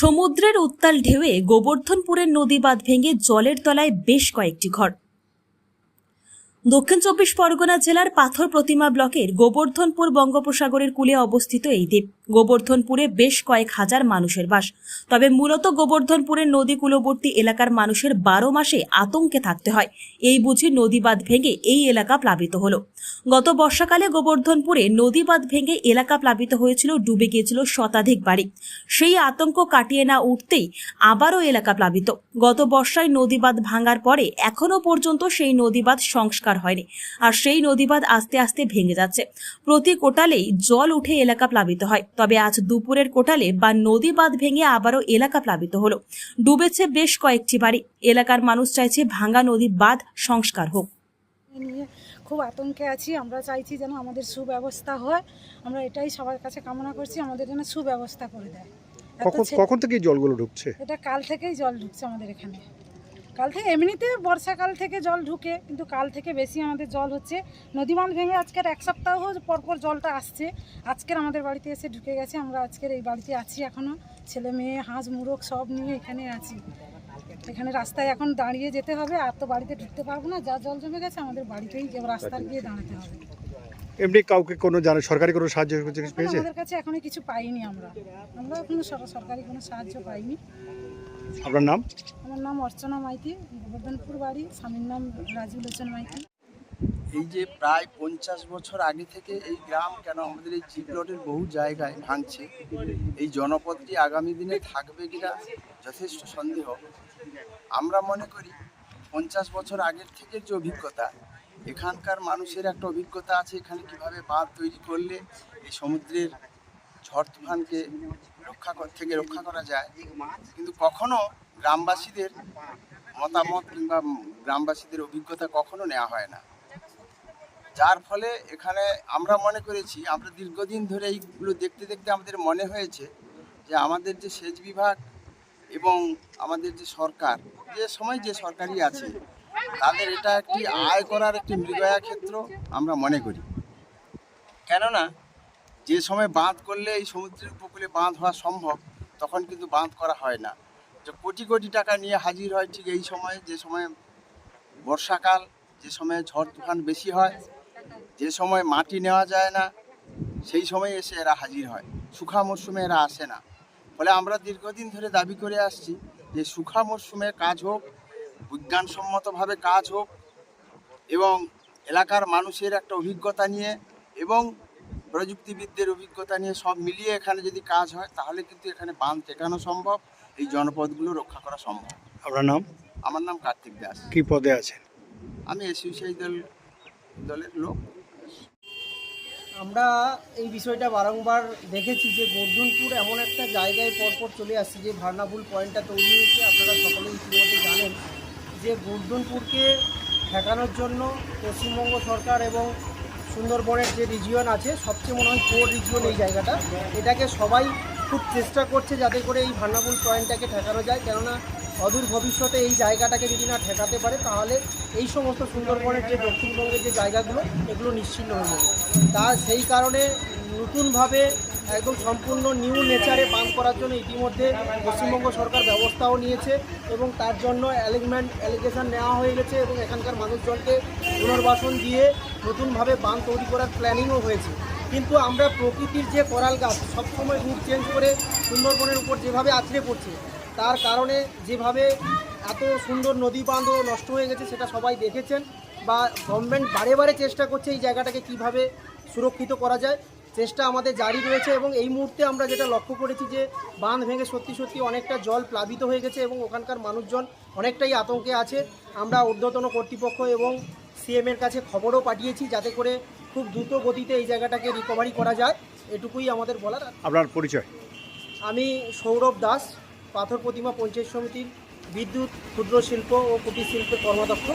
সমুদ্রের উত্তাল ঢেউয়ে গোবর্ধনপুরের নদী বাঁধ ভেঙে জলের তলায় বেশ কয়েকটি ঘর। দক্ষিণ চব্বিশ পরগনা জেলার পাথর প্রতিমা ব্লকের গোবর্ধনপুর বঙ্গোপসাগরের কূলে অবস্থিত এই দ্বীপ। গোবর্ধনপুরে বেশ কয়েক হাজার মানুষের বাস। তবে মূলত গোবর্ধনপুরের নদী কূলবর্তী এলাকার মানুষের বারো মাসে আতঙ্কে থাকতে হয়। এই বুঝি নদী বাঁধ ভেঙে এই এলাকা প্লাবিত হলো। গত বর্ষাকালে গোবর্ধনপুরে নদী বাঁধ ভেঙে এলাকা প্লাবিত হয়েছিল, ডুবে গিয়েছিল শতাধিক বাড়ি। সেই আতঙ্ক কাটিয়ে না উঠতেই আবারও এলাকা প্লাবিত। গত বর্ষায় নদীবাঁধ ভাঙার পরে এখনও পর্যন্ত সেই নদীবাঁধ সংস্কার হয়নি আর সেই নদীবাঁধ আস্তে আস্তে ভেঙে যাচ্ছে। প্রতি কোটালেই জল উঠে এলাকা প্লাবিত হয়। তবে আজ দুপুরের কোটালে বা নদী বাঁধ ভেঙে আবারও এলাকা প্লাবিত হলো। ডুবেছে বেশ কয়েকটি বাড়ি। এলাকার মানুষ চাইছে ভাঙা নদী বাঁধ সংস্কার হোক। নিয়ে খুব আতঙ্কে আছি। আমরা চাইছি যেন আমাদের সুব্যবস্থা হয়। আমরা এটাই সবার কাছে কামনা করছি। আমাদের যেন সুব্যবস্থা করে দেয়। কখন থেকে জলগুলো ঢুকছে? এটা কাল থেকেই জল ঢুকছে আমাদের এখানে। কাল থেকে এমনিতে বর্ষাকাল থেকে জল ঢুকে কিন্তু কাল থেকে বেশি আমাদের জল হচ্ছে। নদীবাঁধ ভেঙে আজকের এক সপ্তাহ পরপর জলটা আসছে। আজকের আমাদের বাড়িতে এসে ঢুকে গেছে। আমরা আজকের এই বাড়িতে আছি এখনও ছেলে মেয়ে হাঁস মুরগ সব নিয়ে এখানে আছি। এখানে রাস্তায় এখন দাঁড়িয়ে যেতে হবে। আর তো বাড়িতে ঢুকতে পারব না। যা জল জমে গেছে আমাদের বাড়িতেই যে রাস্তায় গিয়ে। দাঁড়াতে হবে। এমনি কাউকে কোনো জানে সরকারি কোনো সাহায্য পেয়েছে? আমাদের কাছে এখনও কিছু পাইনি আমরা। আমরা এখনও সরকারি কোনো সাহায্য পাইনি। আপনার নাম? আমার নাম অর্চনা মাইতি গোবর্ধনপুর বাড়ি স্বামীর নাম রাজু লোচন মাইতি। এই যে প্রায় পঞ্চাশ বছর আগে থেকে এই গ্রাম কেন আমাদের এই জিপ্লটের বহু জায়গায় ভাঙছে এই জনপদটি আগামী দিনে থাকবে কিনা যথেষ্ট সন্দেহ। আমরা মনে করি পঞ্চাশ বছর আগের থেকে যে অভিজ্ঞতা এখানকার মানুষের একটা অভিজ্ঞতা আছে এখানে কীভাবে বাঁধ তৈরি করলে এই সমুদ্রের ঝড় তুফানকে রক্ষা থেকে রক্ষা করা যায়। কিন্তু কখনো গ্রামবাসীদের মতামত কিংবা গ্রামবাসীদের অভিজ্ঞতা কখনো নেওয়া হয় না। যার ফলে এখানে আমরা মনে করেছি, আমরা দীর্ঘদিন ধরে এইগুলো দেখতে দেখতে আমাদের মনে হয়েছে যে আমাদের যে সেচ বিভাগ এবং আমাদের যে সরকার, যে সময় যে সরকারই আছে, তাদের এটা একটি আয় করার একটি মৃগয়া ক্ষেত্র আমরা মনে করি। কেননা যে সময় বাঁধ করলে এই সমুদ্রের উপকূলে বাঁধ হওয়া সম্ভব, তখন কিন্তু বাঁধ করা হয় না। যে কোটি কোটি টাকা নিয়ে হাজির হয় ঠিক এই সময়, যে সময় বর্ষাকাল, যে সময় ঝড় তুফান বেশি হয়, যে সময় মাটি নেওয়া যায় না, সেই সময় এসে এরা হাজির হয়। শুখা মরশুমে এরা আসে না। ফলে আমরা দীর্ঘদিন ধরে দাবি করে আসছি যে শুখা মরশুমে কাজ হোক, বিজ্ঞানসম্মতভাবে কাজ হোক এবং এলাকার মানুষের একটা অভিজ্ঞতা নিয়ে এবং প্রযুক্তিবিদদের অভিজ্ঞতা নিয়ে সব মিলিয়ে এখানে যদি কাজ হয় তাহলে কিন্তু এখানে বাঁধ টেকানো সম্ভব এই জনপদগুলো রক্ষা করা সম্ভব। আপনার নাম? আমার নাম কার্তিক দাস। কি পদে আছেন? আমি এসইউসিআই দল দলের লোক। আমরা এই বিষয়টা বারংবার দেখেছি যে গোর্ধনপুর এমন একটা জায়গায় পরপর চলে আসছে যে ভার্নাবুল পয়েন্টটা তৈরি হয়েছে। আপনারা সকলেই ইতিমধ্যে জানেন যে গোর্ধনপুরকে ঠেকানোর জন্য পশ্চিমবঙ্গ সরকার এবং সুন্দরবনের যে রিজিয়ন আছে, সবচেয়ে মনে হয় কোর রিজিয়ন এই জায়গাটা। এটাকে সবাই খুব চেষ্টা করছে যাতে করে এই ভার্নাবুল পয়েন্টটাকে ঠেকানো যায়। কেননা অদূর ভবিষ্যতে এই জায়গাটাকে যদি না ঠেকাতে পারে, তাহলে এই সমস্ত সুন্দরবনের যে দক্ষিণবঙ্গের যে জায়গাগুলো, এগুলো নিশ্চিন্ন হয়ে যাবে। তা সেই কারণে নতুনভাবে একদম সম্পূর্ণ নিউ নেচারে বাঁধ করার জন্য ইতিমধ্যে পশ্চিমবঙ্গ সরকার ব্যবস্থাও নিয়েছে এবং তার জন্য অ্যালিগমেন্ট অ্যালিগেশন নেওয়া হয়ে গেছে এবং এখানকার মানুষজনকে পুনর্বাসন দিয়ে নতুনভাবে বাঁধ তৈরি করার প্ল্যানিংও হয়েছে। কিন্তু আমরা প্রকৃতির যে করাল গাছ সবসময় রুট চেঞ্জ করে সুন্দরবনের উপর যেভাবে আছড়ে পড়ছে, তার কারণে যেভাবে এত সুন্দর নদী বাঁধও নষ্ট হয়ে গেছে সেটা সবাই দেখেছেন বা গভর্নমেন্ট বারে বারে চেষ্টা করছে এই জায়গাটাকে কীভাবে সুরক্ষিত করা যায়, চেষ্টা আমাদের জারি রয়েছে এবং এই মুহূর্তে আমরা যেটা লক্ষ্য করেছি যে বাঁধ ভেঙে সত্যি সত্যি অনেকটা জল প্লাবিত হয়ে গেছে এবং ওখানকার মানুষজন অনেকটাই আতঙ্কে আছে। আমরা ঊর্ধ্বতন কর্তৃপক্ষ এবং সিএমের কাছে খবরও পাঠিয়েছি যাতে করে খুব দ্রুত গতিতে এই জায়গাটাকে রিকভারি করা যায়। এটুকুই আমাদের বলার। আপনার পরিচয়? আমি সৌরভ দাস পাথর প্রতিমা পঞ্চায়েত সমিতির বিদ্যুৎ ক্ষুদ্র শিল্প ও কুটির শিল্পের কর্মাধ্যক্ষ।